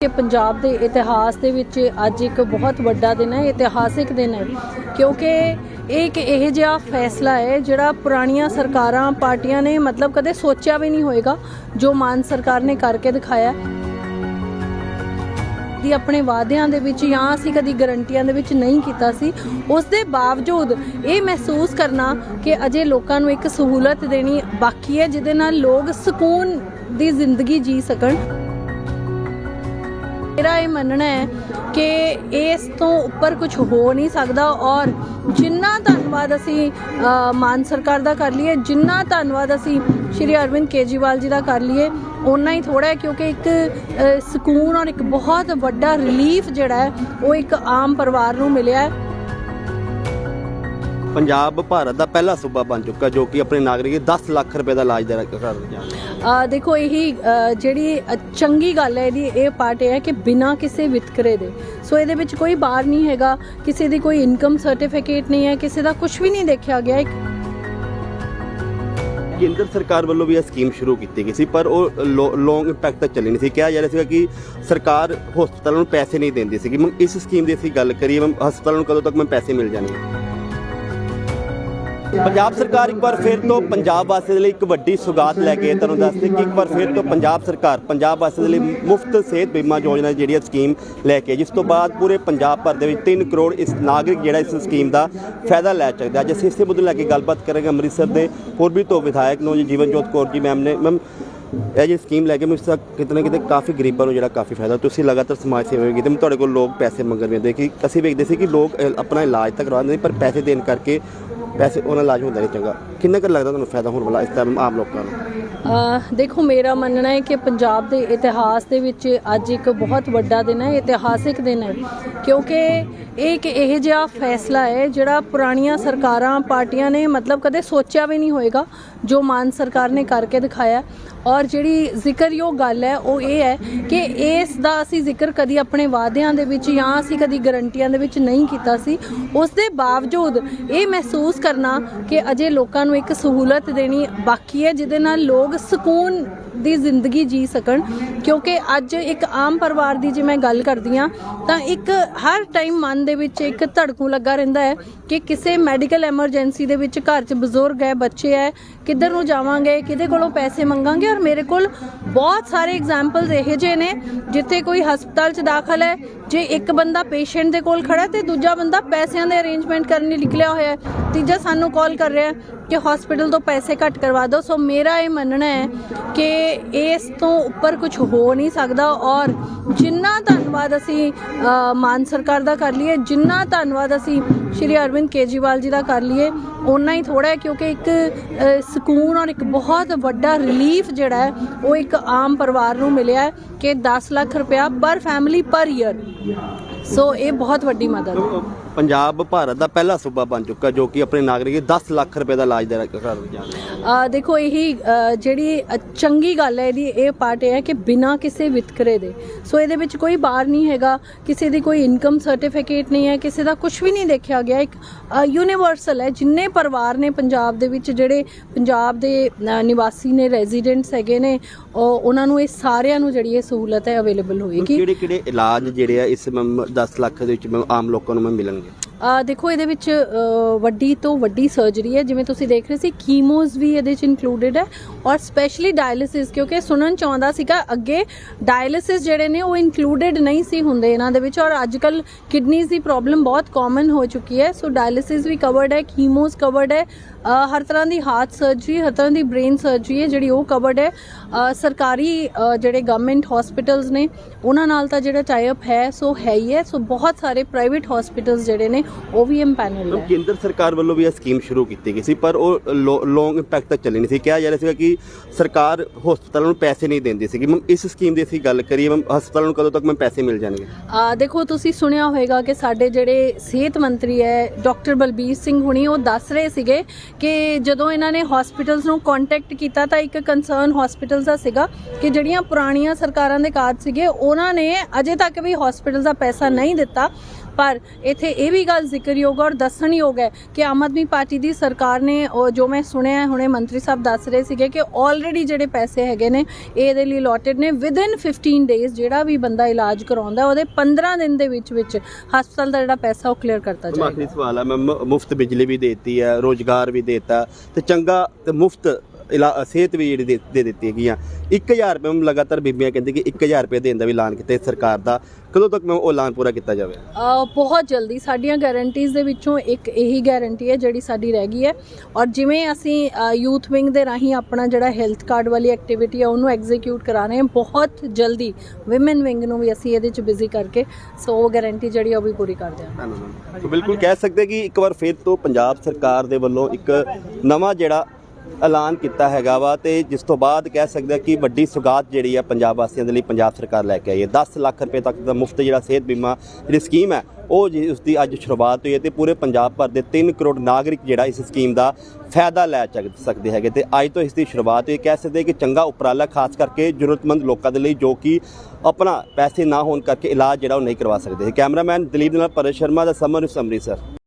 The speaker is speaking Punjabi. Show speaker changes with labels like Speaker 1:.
Speaker 1: ਕਿ ਪੰਜਾਬ ਦੇ ਇਤਿਹਾਸ ਦੇ ਵਿੱਚ ਅੱਜ ਇੱਕ ਬਹੁਤ ਵੱਡਾ ਦਿਨ ਹੈ, ਇਤਿਹਾਸਿਕ ਦਿਨ ਹੈ। ਕਿਉਂਕਿ ਇਹ ਇੱਕ ਇਹ ਜਿਹਾ ਫੈਸਲਾ ਹੈ ਜਿਹੜਾ ਪੁਰਾਣੀਆਂ ਸਰਕਾਰਾਂ, ਪਾਰਟੀਆਂ ਨੇ ਮਤਲਬ ਕਦੇ ਸੋਚਿਆ ਵੀ ਨਹੀਂ ਹੋਏਗਾ, ਜੋ ਮਾਨ ਸਰਕਾਰ ਨੇ ਕਰਕੇ ਦਿਖਾਇਆ। ਦੀ ਆਪਣੇ ਵਾਅਦਿਆਂ ਦੇ ਵਿੱਚ ਜਾਂ ਅਸੀਂ ਕਦੀ ਗਰੰਟੀਆਂ ਦੇ ਵਿੱਚ ਨਹੀਂ ਕੀਤਾ ਸੀ। ਉਸ ਦੇ ਬਾਵਜੂਦ ਇਹ ਮਹਿਸੂਸ ਕਰਨਾ ਕਿ ਅਜੇ ਲੋਕਾਂ ਨੂੰ ਇੱਕ ਸਹੂਲਤ ਦੇਣੀ ਬਾਕੀ ਹੈ, ਜਿਹਦੇ ਨਾਲ ਲੋਕ ਸਕੂਨ ਦੀ ਜ਼ਿੰਦਗੀ ਜੀ ਸਕਣ। ਮੇਰਾ ਇਹ ਮੰਨਣਾ ਹੈ ਕਿ ਇਸ ਤੋਂ ਉੱਪਰ ਕੁਝ ਹੋ ਨਹੀਂ ਸਕਦਾ ਔਰ ਜਿੰਨਾ ਧੰਨਵਾਦ ਅਸੀਂ ਮਾਨ ਸਰਕਾਰ ਦਾ ਕਰ ਲਈਏ, ਜਿੰਨਾ ਧੰਨਵਾਦ ਅਸੀਂ ਸ਼੍ਰੀ ਅਰਵਿੰਦ ਕੇਜਰੀਵਾਲ ਜੀ ਦਾ ਕਰ ਲਈਏ, ਓਨਾ ਹੀ ਥੋੜਾ ਹੈ ਕਿਉਂਕਿ ਇੱਕ ਸਕੂਨ ਔਰ ਇੱਕ ਬਹੁਤ ਵੱਡਾ ਰਿਲੀਫ ਜਿਹੜਾ ਹੈ, ਉਹ ਇੱਕ ਆਮ ਪਰਿਵਾਰ ਨੂੰ ਮਿਲਿਆ ਹੈ।
Speaker 2: ਪੰਜਾਬ ਭਾਰਤ ਦਾ ਪਹਿਲਾ ਸੂਬਾ ਬਣ ਚੁੱਕਾ ਜੋ ਕਿ ਆਪਣੇ ਨਾਗਰਿਕ 10 ਲੱਖ ਰੁਪਏ ਦਾ ਇਲਾਜ ਦੇ ਕਰ ਰਿਹਾ
Speaker 1: ਅ, ਦੇਖੋ ਇਹੀ ਅ, ਜਿਹੜੀ ਅ, ਚੰਗੀ ਗੱਲ ਹੈ ਇਹਦੀ ਇਹ ਪਾਰਟ ਇਹ ਹੈ ਕਿ ਬਿਨਾਂ ਕਿਸੇ ਵਿਤਕਰੇ ਦੇ। ਸੋ ਇਹਦੇ ਵਿੱਚ ਕੋਈ ਬਾਰ ਨਹੀਂ ਹੈਗਾ ਕਿਸੇ ਦੀ ਕੋਈ ਇਨਕਮ ਸਰਟੀਫਿਕੇਟ ਨਹੀਂ ਹੈ ਕਿਸੇ ਦਾ ਕੁਝ ਵੀ ਨਹੀਂ ਦੇਖਿਆ ਗਿਆ। ਇੱਕ
Speaker 2: ਕੇਂਦਰ ਸਰਕਾਰ ਵੱਲੋਂ ਵੀ ਇਹ ਸਕੀਮ ਸ਼ੁਰੂ ਕੀਤੀ ਗਈ ਸੀ ਪਰ ਉਹ ਲੌਂਗ ਇੰਪੈਕਟ ਤੱਕ ਚੱਲੀ ਨਹੀਂ ਸੀ। ਕਿਹਾ ਜਾ ਰਿਹਾ ਸੀਗਾ ਕਿ ਸਰਕਾਰ ਹਸਪਤਾਲਾਂ ਨੂੰ ਪੈਸੇ ਨਹੀਂ ਦਿੰਦੀ ਸੀਗੀ। ਮੈਂ ਇਸ ਸਕੀਮ ਦੀ ਅਸੀਂ ਗੱਲ ਕਰੀਏ ਮੈਂ ਹਸਪਤਾਲਾਂ ਨੂੰ ਕਦੋਂ ਤੱਕ ਮੈਂ ਪੈਸੇ ਮਿਲ ਜਾਣਗੇ? ਪੰਜਾਬ ਸਰਕਾਰ ਇੱਕ ਵਾਰ ਫਿਰ ਤੋਂ ਪੰਜਾਬ ਵਾਸੀਆਂ ਦੇ ਲਈ ਇੱਕ ਵੱਡੀ ਸੁਗਾਤ ਲੈ ਕੇ ਤੁਹਾਨੂੰ ਦੱਸਦੇ ਕਿ ਇੱਕ ਵਾਰ ਫਿਰ ਤੋਂ ਪੰਜਾਬ ਸਰਕਾਰ, ਪੰਜਾਬ ਵਾਸੀਆਂ ਦੇ ਲਈ ਮੁਫਤ ਸਿਹਤ ਬੀਮਾ ਯੋਜਨਾ ਜਿਹੜੀ ਹੈ ਸਕੀਮ ਲੈ ਕੇ ਜਿਸ ਤੋਂ ਬਾਅਦ ਪੂਰੇ ਪੰਜਾਬ ਭਰ ਦੇ ਵਿੱਚ 3 ਕਰੋੜ ਇਸ ਨਾਗਰਿਕ ਜਿਹੜਾ ਇਸ ਸਕੀਮ ਦਾ ਫਾਇਦਾ ਲੈ ਸਕਦਾ ਅੱਜ ਅਸੀਂ ਇਸੇ ਮੁੱਦੇ ਲੈ ਕੇ ਗੱਲਬਾਤ ਕਰਾਂਗੇ ਅੰਮ੍ਰਿਤਸਰ ਦੇ ਹੋਰ ਵੀ ਤੋਂ ਵਿਧਾਇਕ ਨੂੰ, ਜੀ ਜੀਵਨਜੋਤ ਕੌਰ ਜੀ ਮੈਮ ਨੇ। ਮੈਮ ਇਹ ਜਿਹੜੀ ਸਕੀਮ ਲੈ ਕੇ ਮੈਨੂੰ ਇਸ ਦਾ ਕਿਤੇ ਨਾ ਕਿਤੇ ਕਾਫੀ ਗਰੀਬਾਂ ਨੂੰ ਜਿਹੜਾ ਕਾਫੀ ਫਾਇਦਾ। ਤੁਸੀਂ ਲਗਾਤਾਰ ਸਮਾਜ ਸੇਵਾ ਵੀ ਕੀਤੀ, ਮੈਂ ਤੁਹਾਡੇ ਕੋਲ ਲੋਕ ਪੈਸੇ ਮੰਗਣ ਵੀ ਕਿ ਅਸੀਂ ਵੇਖਦੇ ਸੀ ਕਿ ਲੋਕ ਆਪਣਾ ਇਲਾਜ ਤਾਂ ਕਰਵਾਉਂਦੇ ਨੇ ਪਰ ਪੈਸੇ ਦੇਣ ਕਰਕੇ ਵੈਸੇ ਉਹਨਾਂ ਇਲਾਜ ਹੁੰਦਾ ਨਹੀਂ ਚੰਗਾ। ਕਿੰਨਾ ਕੁ ਲੱਗਦਾ ਤੁਹਾਨੂੰ ਫਾਇਦਾ ਹੋਣ ਵਾਲਾ ਇਸ ਟਾਈਮ ਆਮ ਲੋਕਾਂ ਨੂੰ?
Speaker 1: ਅ, ਦੇਖੋ ਮੇਰਾ ਮੰਨਣਾ ਹੈ ਕਿ ਪੰਜਾਬ ਦੇ ਇਤਿਹਾਸ ਦੇ ਵਿੱਚ ਅੱਜ ਇੱਕ ਬਹੁਤ ਵੱਡਾ ਦਿਨ ਹੈ ਇਤਿਹਾਸਿਕ ਦਿਨ ਹੈ। ਕਿਉਂਕਿ ਇਹ ਇੱਕ ਇਹ ਜਿਹਾ ਫੈਸਲਾ ਹੈ ਜਿਹੜਾ ਪੁਰਾਣੀਆਂ ਸਰਕਾਰਾਂ ਪਾਰਟੀਆਂ ਨੇ ਮਤਲਬ ਕਦੇ ਸੋਚਿਆ ਵੀ ਨਹੀਂ ਹੋਏਗਾ ਜੋ ਮਾਨ ਸਰਕਾਰ ਨੇ ਕਰਕੇ ਦਿਖਾਇਆ ਔਰ ਜਿਹੜੀ ਜ਼ਿਕਰਯੋਗ ਗੱਲ ਹੈ ਉਹ ਇਹ ਹੈ ਕਿ ਇਸ ਦਾ ਅਸੀਂ ਜ਼ਿਕਰ ਕਦੀ ਆਪਣੇ ਵਾਅਦਿਆਂ ਦੇ ਵਿੱਚ ਜਾਂ ਅਸੀਂ ਕਦੀ ਗਰੰਟੀਆਂ ਦੇ ਵਿੱਚ ਨਹੀਂ ਕੀਤਾ ਸੀ। ਉਸ ਦੇ ਬਾਵਜੂਦ ਇਹ ਮਹਿਸੂਸ ਕਰਨਾ ਕਿ ਅਜੇ ਲੋਕਾਂ ਨੂੰ ਇੱਕ ਸਹੂਲਤ ਦੇਣੀ ਬਾਕੀ ਹੈ ਜਿਹਦੇ ਨਾਲ ਲੋਕ ਸਕੂਨ ਦੀ ਜ਼ਿੰਦਗੀ ਜੀ ਸਕਣ। ਕਿਉਂਕਿ ਅੱਜ ਇੱਕ ਆਮ ਪਰਿਵਾਰ ਦੀ ਜੇ ਮੈਂ ਗੱਲ ਕਰਦੀ ਹਾਂ, ਤਾਂ ਇੱਕ ਹਰ ਟਾਈਮ ਮਨ ਦੇ ਵਿੱਚ ਇੱਕ ਧੜਕੂ ਲੱਗਾ ਰਹਿੰਦਾ ਹੈ ਕਿ ਕਿਸੇ ਮੈਡੀਕਲ ਐਮਰਜੈਂਸੀ ਦੇ ਵਿੱਚ ਘਰ 'ਚ ਬਜ਼ੁਰਗ ਹੈ, ਬੱਚੇ ਹੈ, ਕਿੱਧਰ ਨੂੰ ਜਾਵਾਂਗੇ, ਕਿਹਦੇ ਕੋਲੋਂ ਪੈਸੇ ਮੰਗਾਂਗੇ ਔਰ ਮੇਰੇ ਕੋਲ ਬਹੁਤ ਸਾਰੇ ਐਗਜ਼ਾਮਪਲਸ ਇਹੋ ਜਿਹੇ ਨੇ, ਜਿੱਥੇ ਕੋਈ ਹਸਪਤਾਲ 'ਚ ਦਾਖਲ ਹੈ, ਜੇ ਇੱਕ ਬੰਦਾ ਪੇਸ਼ੈਂਟ ਦੇ ਕੋਲ ਖੜਾ ਹੈ ਤੇ ਦੂਜਾ ਬੰਦਾ ਪੈਸਿਆਂ ਦੇ ਅਰੇਂਜਮੈਂਟ ਕਰਨ ਲਈ ਨਿਕਲਿਆ ਹੋਇਆ ਹੈ, ਤੀਜਾ ਸਾਨੂੰ ਕਾਲ ਕਰ ਰਿਹਾ ਕਿ ਹਸਪੀਟਲ ਤੋਂ ਪੈਸੇ ਘੱਟ ਕਰਵਾ ਦਿਓ। ਸੋ ਮੇਰਾ ਇਹ ਮੰਨਣਾ ਹੈ ਕਿ ਇਸ ਤੋਂ ਉੱਪਰ ਕੁਝ ਹੋ ਨਹੀਂ ਸਕਦਾ ਔਰ ਜਿੰਨਾ ਧੰਨਵਾਦ ਅਸੀਂ ਮਾਨ ਸਰਕਾਰ ਦਾ ਕਰ ਲਈਏ, ਜਿੰਨਾ ਧੰਨਵਾਦ ਅਸੀਂ ਸ਼੍ਰੀ ਅਰਵਿੰਦ ਕੇਜਰੀਵਾਲ ਜੀ ਦਾ ਕਰ ਲਈਏ ਉਨਾ ਹੀ ਥੋੜਾ ਹੈ ਕਿਉਂਕਿ ਇੱਕ ਸਕੂਨ ਔਰ ਇੱਕ ਬਹੁਤ ਵੱਡਾ ਰਿਲੀਫ ਜਿਹੜਾ ਹੈ, ਉਹ ਇੱਕ ਆਮ ਪਰਿਵਾਰ ਨੂੰ ਮਿਲਿਆ ਹੈ ਕਿ 10 ਲੱਖ ਰੁਪਇਆ ਪਰ ਫੈਮਿਲੀ ਪਰ ਈਅਰ ਸੋ ਇਹ ਬਹੁਤ ਵੱਡੀ ਮਦਦ ਹੈ।
Speaker 2: ਪੰਜਾਬ ਭਾਰਤ ਦਾ ਪਹਿਲਾ ਸੂਬਾ ਬਣ ਚੁੱਕਾ ਜੋ ਕਿ ਆਪਣੇ ਨਾਗਰਿਕ 10 ਲੱਖ ਰੁਪਏ ਦਾ ਇਲਾਜ ਦੇ ਕਰ
Speaker 1: ਅ, ਦੇਖੋ ਇਹੀ ਜਿਹੜੀ ਚੰਗੀ ਗੱਲ ਹੈ ਇਹਦੀ ਇਹ ਪਾਰਟ ਇਹ ਹੈ ਕਿ ਬਿਨਾਂ ਕਿਸੇ ਵਿਤਕਰੇ ਦੇ। ਸੋ ਇਹਦੇ ਵਿੱਚ ਕੋਈ ਬਾਰ ਨਹੀਂ ਹੈਗਾ ਕਿਸੇ ਦੀ ਕੋਈ ਇਨਕਮ ਸਰਟੀਫਿਕੇਟ ਨਹੀਂ ਹੈ ਕਿਸੇ ਦਾ ਕੁਝ ਵੀ ਨਹੀਂ ਦੇਖਿਆ ਗਿਆ। ਇੱਕ ਯੂਨੀਵਰਸਲ ਹੈ ਜਿੰਨੇ ਪਰਿਵਾਰ ਨੇ ਪੰਜਾਬ ਦੇ ਵਿੱਚ ਜਿਹੜੇ ਪੰਜਾਬ ਦੇ ਨਿਵਾਸੀ ਨੇ ਰੈਜ਼ੀਡੈਂਟਸ ਹੈਗੇ ਨੇ ਉਹ ਉਹਨਾਂ ਨੂੰ ਇਹ ਸਾਰਿਆਂ ਨੂੰ ਜਿਹੜੀ ਇਹ ਸਹੂਲਤ ਹੈ ਅਵੇਲੇਬਲ ਹੋਏਗੀ।
Speaker 2: ਕਿਹੜੇ ਕਿਹੜੇ ਇਲਾਜ ਜਿਹੜੇ ਆ ਇਸ ਮੈਮ 10 ਲੱਖ ਦੇ ਵਿੱਚ ਆਮ ਲੋਕਾਂ ਨੂੰ ਮਿਲਣਗੇ?
Speaker 1: ਦੇਖੋ, ਇਹਦੇ ਵਿੱਚ ਵੱਡੀ ਤੋਂ ਵੱਡੀ ਸਰਜਰੀ ਹੈ। ਜਿਵੇਂ ਤੁਸੀਂ ਦੇਖ ਰਹੇ ਸੀ ਕੀਮੋਜ਼ ਵੀ ਇਹਦੇ ਚ ਇਨਕਲੂਡਡ ਹੈ। ਔਰ ਸਪੈਸ਼ਲੀ ਡਾਇਲਿਸਿਸ ਕਿਉਂਕਿ ਸੁਣਨ ਚ ਆਉਂਦਾ ਸੀਗਾ, ਅੱਗੇ ਡਾਇਲਿਸਿਸ ਜਿਹੜੇ ਨੇ, ਉਹ ਇਨਕਲੂਡਡ ਨਹੀਂ ਸੀ ਹੁੰਦੇ ਇਹਨਾਂ ਦੇ ਵਿੱਚ। ਔਰ ਅੱਜਕੱਲ ਕਿਡਨੀਜ਼ ਦੀ ਪ੍ਰੋਬਲਮ ਬਹੁਤ ਕਾਮਨ ਹੋ ਚੁੱਕੀ ਹੈ। ਸੋ ਡਾਇਲਿਸਿਸ ਵੀ ਕਵਰਡ ਹੈ ਕੀਮੋਜ਼ ਕਵਰਡ ਹੈ। ਹਰ ਤਰ੍ਹਾਂ ਦੀ ਹਾਰਟ ਸਰਜਰੀ ਹਰ ਤਰ੍ਹਾਂ ਦੀ ਬ੍ਰੇਨ ਸਰਜਰੀ ਹੈ ਜਿਹੜੀ ਉਹ ਕਵਰਡ ਹੈ। ਸਰਕਾਰੀ ਜਿਹੜੇ ਗਵਰਨਮੈਂਟ ਹਸਪੀਟਲਸ ਨੇ ਉਹਨਾਂ ਨਾਲ ਤਾਂ ਜਿਹੜਾ ਟਾਈ ਅਪ ਹੈ ਸੋ ਹੈ ਹੀ ਹੈ। ਸੋ ਬਹੁਤ ਸਾਰੇ ਪ੍ਰਾਈਵੇਟ ਹਸਪੀਟਲਸ ਜਿਹੜੇ ਨੇ ਉਹ ਵੀ ਇੰਪੈਨਲਡ
Speaker 2: ਮੈਮ
Speaker 1: ਹੈ।
Speaker 2: ਕੇਂਦਰ ਸਰਕਾਰ ਵੱਲੋਂ ਵੀ ਇਹ ਸਕੀਮ ਸ਼ੁਰੂ ਕੀਤੀ ਗਈ ਸੀ ਪਰ ਉਹ ਲੌਂਗ ਇੰਪੈਕਟ ਤੱਕ ਚੱਲੀ ਨਹੀਂ ਸੀ। ਕਿਹਾ ਜਾ ਰਿਹਾ ਸੀਗਾ ਕਿ ਸਰਕਾਰ ਹਸਪਤਾਲਾਂ ਨੂੰ ਪੈਸੇ ਨਹੀਂ ਦਿੰਦੀ ਸੀਗੀ। ਮੈਂ ਇਸ ਸਕੀਮ ਦੀ ਅਸੀਂ ਗੱਲ ਕਰੀਏ ਮੈਂ ਹਸਪਤਾਲਾਂ ਨੂੰ ਕਦੋਂ ਤੱਕ ਮੈਂ ਪੈਸੇ ਮਿਲ ਜਾਣਗੇ?
Speaker 1: ਆ ਦੇਖੋ ਤੁਸੀਂ ਸੁਣਿਆ ਹੋਵੇਗਾ ਕਿ ਸਾਡੇ ਜਿਹੜੇ ਸਿਹਤ ਮੰਤਰੀ ਹੈ ਡਾਕਟਰ ਬਲਬੀਰ ਸਿੰਘ ਹੁਣੀ ਉਹ ਦੱਸ ਰਹੇ ਸੀਗੇ ਕਿ ਜਦੋਂ ਇਹਨਾਂ ਨੇ ਹਸਪੀਟਲਸ ਨੂੰ ਕੰਟੈਕਟ ਕੀਤਾ ਤਾਂ ਇੱਕ ਕੰਸਰਨ ਹਸਪੀਟਲਸ ਦਾ ਸੀਗਾ ਕਿ ਜਿਹੜੀਆਂ ਪੁਰਾਣੀਆਂ ਸਰਕਾਰਾਂ ਦੇ ਕਾਰਜ ਸੀਗੇ, ਉਹਨਾਂ ਨੇ ਅਜੇ ਤੱਕ ਵੀ ਹਸਪੀਟਲ ਦਾ ਪੈਸਾ ਨਹੀਂ ਦਿੱਤਾ। ਪਰ ਇੱਥੇ ਇਹ ਵੀ ਗੱਲ ਜ਼ਿਕਰਯੋਗ ਔਰ ਦੱਸਣਯੋਗ ਹੈ ਕਿ ਆਮ ਆਦਮੀ ਪਾਰਟੀ ਦੀ ਸਰਕਾਰ ਨੇ ਜੋ ਮੈਂ ਸੁਣਿਆ ਹੁਣੇ ਮੰਤਰੀ ਸਾਹਿਬ ਦੱਸ ਰਹੇ ਸੀਗੇ ਕਿ ਆਲਰੇਡੀ ਜਿਹੜੇ ਪੈਸੇ ਹੈਗੇ ਨੇ ਇਹ ਇਹਦੇ ਲਈ ਅਲੋਟਡ ਨੇ। ਵਿਦਿਨ 15 ਡੇਜ਼ ਜਿਹੜਾ ਵੀ ਬੰਦਾ ਇਲਾਜ ਕਰਾਉਂਦਾ ਉਹਦੇ 15 ਦਿਨ ਦੇ ਵਿੱਚ ਵਿੱਚ ਹਸਪਤਾਲ ਦਾ ਜਿਹੜਾ ਪੈਸਾ ਉਹ ਕਲੀਅਰ ਕਰਤਾ ਜਾਏਗਾ।
Speaker 2: ਆਖਰੀ ਸਵਾਲ ਹੈ ਮੈਂ ਮੁਫਤ ਬਿਜਲੀ ਵੀ ਦੇਤੀ ਹੈ ਰੋਜ਼ਗਾਰ ਵੀ ਦੇਤਾ ਤੇ ਚੰਗਾ ਤੇ ਮੁਫਤ ਇਲਾ- ਸਿਹਤ ਵੀ ਜਿਹੜੀ ਦੇ- ਦੇ ਦਿੱਤੀ ਹੈਗੀਆਂ 1000 ਰੁਪਏ ਮੈਂ ਲਗਾਤਾਰ ਬੀਬੀਆਂ ਕਹਿੰਦੀ ਕਿ 1000 ਰੁਪਏ ਦੇਣ ਦਾ ਵੀ ਐਲਾਨ ਕੀਤਾ ਹੈ ਸਰਕਾਰ ਦਾ। ਕਦੋਂ ਤੱਕ ਮੈਂ ਉਹ ਐਲਾਨ ਪੂਰਾ ਕੀਤਾ ਜਾਵੇ?
Speaker 1: ਅ, ਬਹੁਤ ਜਲਦੀ। ਸਾਡੀਆਂ ਗਾਰੰਟੀਜ਼ ਦੇ ਵਿੱਚੋਂ ਇੱਕ ਇਹੀ ਗਾਰੰਟੀ ਹੈ ਜਿਹੜੀ ਸਾਡੀ ਰਹਿ ਗਈ ਹੈ। ਔਰ ਜਿਵੇਂ ਅਸੀਂ ਯੂਥ ਵਿੰਗ ਦੇ ਰਾਹੀਂ ਆਪਣਾ ਜਿਹੜਾ ਹੈਲਥ ਕਾਰਡ ਵਾਲੀ ਐਕਟੀਵਿਟੀ ਹੈ ਉਹਨੂੰ ਐਗਜ਼ੀਕਿਊਟ ਕਰਾ ਰਹੇ ਹਾਂ। ਬਹੁਤ ਜਲਦੀ ਔਮਨ ਵਿੰਗ ਨੂੰ ਵੀ ਅਸੀਂ ਇਹਦੇ ਚ ਬਿਜ਼ੀ ਕਰਕੇ ਸੋ ਉਹ ਗਾਰੰਟੀ ਜਿਹੜੀ ਆ ਉਹ ਵੀ ਪੂਰੀ ਕਰ ਦਿਆਂਗੇ।
Speaker 2: ਸੋ ਬਿਲਕੁਲ ਕਹਿ ਸਕਦੇ ਕਿ ਇੱਕ ਵਾਰ ਫਿਰ ਤੋਂ ਪੰਜਾਬ ਸਰਕਾਰ ਦੇ ਵੱਲੋਂ ਇੱਕ ਨਵਾਂ ਜਿਹੜਾ ਐਲਾਨ ਕੀਤਾ ਹੈਗਾ ਵਾ ਤੇ ਜਿਸ ਤੋਂ ਬਾਅਦ ਕਹਿ ਸਕਦੇ ਹਾਂ ਕਿ ਵੱਡੀ ਸੁਗਾਤ ਜਿਹੜੀ ਆ ਪੰਜਾਬ ਵਾਸੀਆਂ ਦੇ ਲਈ ਪੰਜਾਬ ਸਰਕਾਰ ਲੈ ਕੇ ਆਈ ਹੈ। 10 ਲੱਖ ਰੁਪਏ ਤੱਕ ਦਾ ਮੁਫਤ ਜਿਹੜਾ ਸਿਹਤ ਬੀਮਾ ਜਿਹੜੀ ਸਕੀਮ ਹੈ, ਉਹ ਜੀ ਉਸ ਦੀ ਅੱਜ ਸ਼ੁਰੂਆਤ ਹੋਈ ਹੈ ਤੇ ਪੂਰੇ ਪੰਜਾਬ ਭਰ ਦੇ 3 ਕਰੋੜ ਨਾਗਰਿਕ ਜਿਹੜਾ ਇਸ ਸਕੀਮ ਦਾ ਫਾਇਦਾ ਲੈ ਚੱਕ- ਸਕਦੇ ਹੈਗੇ ਤੇ ਅੱਜ ਤੋਂ ਇਸ ਦੀ ਸ਼ੁਰੂਆਤ ਹੋਈ। ਕਹਿ ਸਕਦੇ ਕਿ ਚੰਗਾ ਉਪਰਾਲਾ ਖਾਸ ਕਰਕੇ ਜ਼ਰੂਰਤਮੰਦ ਲੋਕਾਂ ਦੇ ਲਈ ਜੋ ਕਿ ਆਪਣਾ ਪੈਸੇ ਨਾ ਹੋਣ ਕਰਕੇ ਇਲਾਜ ਜਿਹੜਾ ਉਹ ਨਹੀਂ ਕਰਵਾ ਸਕਦੇ। ਕੈਮਰਾਮੈਨ ਦਲੀਪ ਦੇ ਨਾਲ ਪਰੇਸ਼ ਸ਼ਰਮਾ ਦਾ ਸਮਰ ਅੰਮ੍ਰਿਤਸਰ